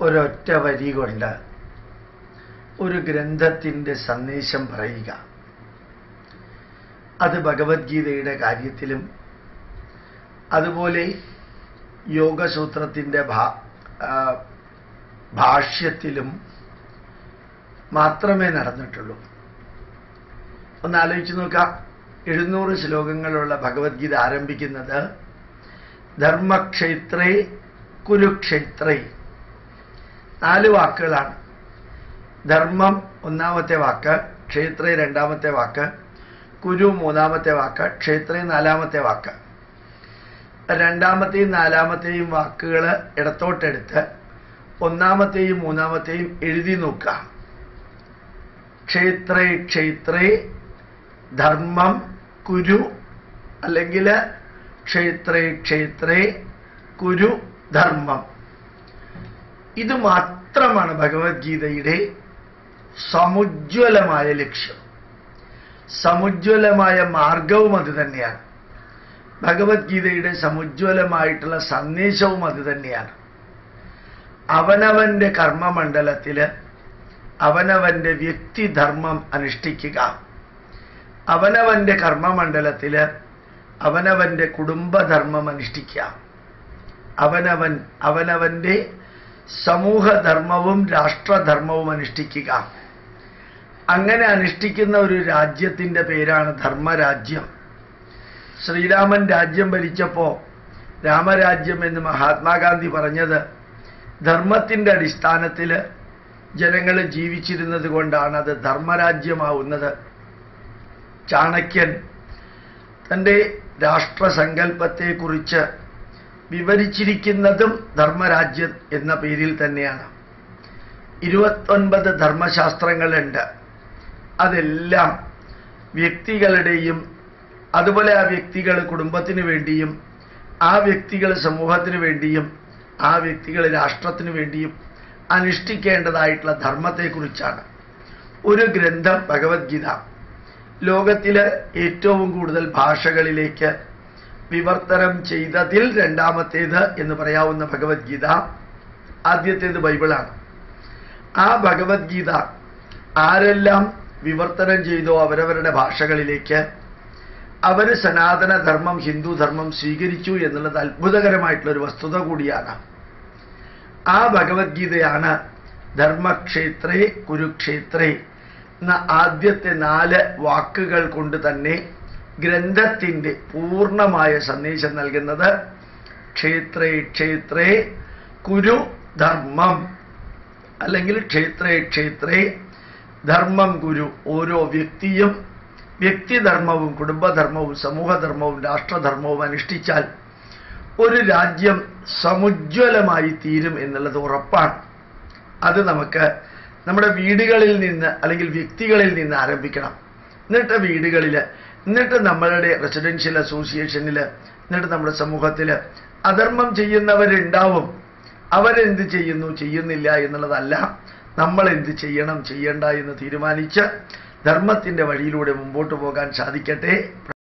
ഒരൊറ്റ വരി കൊണ്ട് ഒരു ഗ്രന്ഥത്തിന്റെ സന്ദേശം പറയുക. അത് ഭഗവത്ഗീതയുടെ കാര്യത്തിലും അതുപോലെ യോഗസൂത്രത്തിന്റെ ഭാഷ്യത്തിലും മാത്രമേ നടന്നിട്ടുള്ളൂ. ഒന്ന് ആലോചിച്ച് നോക്കാം. എഴുന്നൂറ് ശ്ലോകങ്ങളുള്ള ഭഗവത്ഗീത ആരംഭിക്കുന്നത് ധർമ്മക്ഷേത്രേ കുരുക്ഷേത്രേ നാല് വാക്കുകളാണ്. ധർമ്മം ഒന്നാമത്തെ വാക്ക് ക്ഷേത്രേ രണ്ടാമത്തെ വാക്ക് കുരു മൂന്നാമത്തെ വാക്ക് ക്ഷേത്രേ നാലാമത്തെ വാക്ക്. രണ്ടാമത്തെയും നാലാമത്തെയും വാക്കുകൾ ഇടത്തോട്ടെടുത്ത് ഒന്നാമത്തെയും മൂന്നാമത്തെയും എഴുതി നോക്കുക. ക്ഷേത്രേ ക്ഷേത്രേ ധർമ്മം കുരു അല്ലെങ്കിൽ ക്ഷേത്രേ ക്ഷേത്രേ കുരു ധർമ്മം. ഇത് മാത്രമാണ് ഭഗവത്ഗീതയുടെ സമുജ്വലമായ ലക്ഷ്യം. സമുജ്വലമായ മാർഗവും അത് തന്നെയാണ്. ഭഗവത്ഗീതയുടെ സമുജ്വലമായിട്ടുള്ള സന്ദേശവും അത് തന്നെയാണ്. അവനവന്റെ കർമ്മമണ്ഡലത്തിൽ അവനവന്റെ വ്യക്തിധർമ്മം അനുഷ്ഠിക്കുക. അവനവന്റെ കർമ്മമണ്ഡലത്തിൽ അവനവന്റെ കുടുംബധർമ്മം അനുഷ്ഠിക്കുക. അവനവൻ അവനവന്റെ സമൂഹധർമ്മവും രാഷ്ട്രധർമ്മവും അനുഷ്ഠിക്കുക. അങ്ങനെ അനുഷ്ഠിക്കുന്ന ഒരു രാജ്യത്തിന്റെ പേരാണ് ധർമ്മരാജ്യം. ശ്രീരാമൻ രാജ്യം ഭരിച്ചപ്പോ രാമരാജ്യം എന്ന് മഹാത്മാഗാന്ധി പറഞ്ഞത് ധർമ്മത്തിന്റെ അടിസ്ഥാനത്തിൽ ജനങ്ങൾ ജീവിച്ചിരുന്നത് കൊണ്ടാണ് അത് ധർമ്മരാജ്യമാവുന്നത്. ചാണക്യൻ തന്റെ രാഷ്ട്രസങ്കല്പത്തെക്കുറിച്ച് വിവരിച്ചിരിക്കുന്നതും ധർമ്മരാജ്യം എന്ന പേരിൽ തന്നെയാണ്. ഇരുപത്തൊൻപത് ധർമ്മശാസ്ത്രങ്ങളുണ്ട്. അതെല്ലാം വ്യക്തികളുടെയും അതുപോലെ ആ വ്യക്തികൾ കുടുംബത്തിന് വേണ്ടിയും ആ വ്യക്തികൾ സമൂഹത്തിന് വേണ്ടിയും ആ വ്യക്തികൾ രാഷ്ട്രത്തിന് വേണ്ടിയും അനുഷ്ഠിക്കേണ്ടതായിട്ടുള്ള ധർമ്മത്തെക്കുറിച്ചാണ്. ഒരു ഗ്രന്ഥം ഭഗവത്ഗീത. ലോകത്തിലെ ഏറ്റവും കൂടുതൽ ഭാഷകളിലേക്ക് വിവർത്തനം ചെയ്തതിൽ രണ്ടാമത്തേത് എന്ന് പറയാവുന്ന ഭഗവത്ഗീത ആദ്യത്തേത് ബൈബിളാണ്. ആ ഭഗവത്ഗീത ആരെല്ലാം വിവർത്തനം ചെയ്തോ അവരവരുടെ ഭാഷകളിലേക്ക് അവർ സനാതനധർമ്മം ഹിന്ദുധർമ്മം ഹിന്ദു ധർമ്മം സ്വീകരിച്ചു എന്നുള്ളത് അത്ഭുതകരമായിട്ടുള്ള ഒരു വസ്തുത കൂടിയാണ്. ആ ഭഗവത്ഗീതയാണ് ധർമ്മക്ഷേത്രേ കുരുക്ഷേത്രേ എന്ന ആദ്യത്തെ നാല് വാക്കുകൾ കൊണ്ട് തന്നെ ഗ്രന്ഥത്തിന്റെ പൂർണമായ സന്ദേശം നൽകുന്നത് ക്ഷേത്രേ ക്ഷേത്രേ കുരു ധർമ്മം. അല്ലെങ്കിൽ ക്ഷേത്രേ ക്ഷേത്രേ ധർമ്മം ഗുരു ഓരോ വ്യക്തിയും വ്യക്തിധർമ്മവും കുടുംബധർമ്മവും സമൂഹധർമ്മവും രാഷ്ട്രധർമ്മവും അനുഷ്ഠിച്ചാൽ ഒരു രാജ്യം സമുജ്വലമായി തീരും എന്നുള്ളത് ഉറപ്പാണ്. അത് നമുക്ക് നമ്മുടെ വീടുകളിൽ നിന്ന് അല്ലെങ്കിൽ വ്യക്തികളിൽ നിന്ന് ആരംഭിക്കണം. എന്നിട്ട് വീടുകളിൽ എന്നിട്ട് നമ്മളുടെ റെസിഡൻഷ്യൽ അസോസിയേഷനിൽ എന്നിട്ട് നമ്മുടെ സമൂഹത്തിൽ അധർമ്മം ചെയ്യുന്നവരുണ്ടാവും. അവരെന്ത് ചെയ്യുന്നു? ചെയ്യുന്നില്ല എന്നുള്ളതല്ല. നമ്മൾ എന്ത് ചെയ്യണം? ചെയ്യണ്ട എന്ന് തീരുമാനിച്ച് ധർമ്മത്തിന്റെ വഴിയിലൂടെ മുമ്പോട്ട് പോകാൻ സാധിക്കട്ടെ.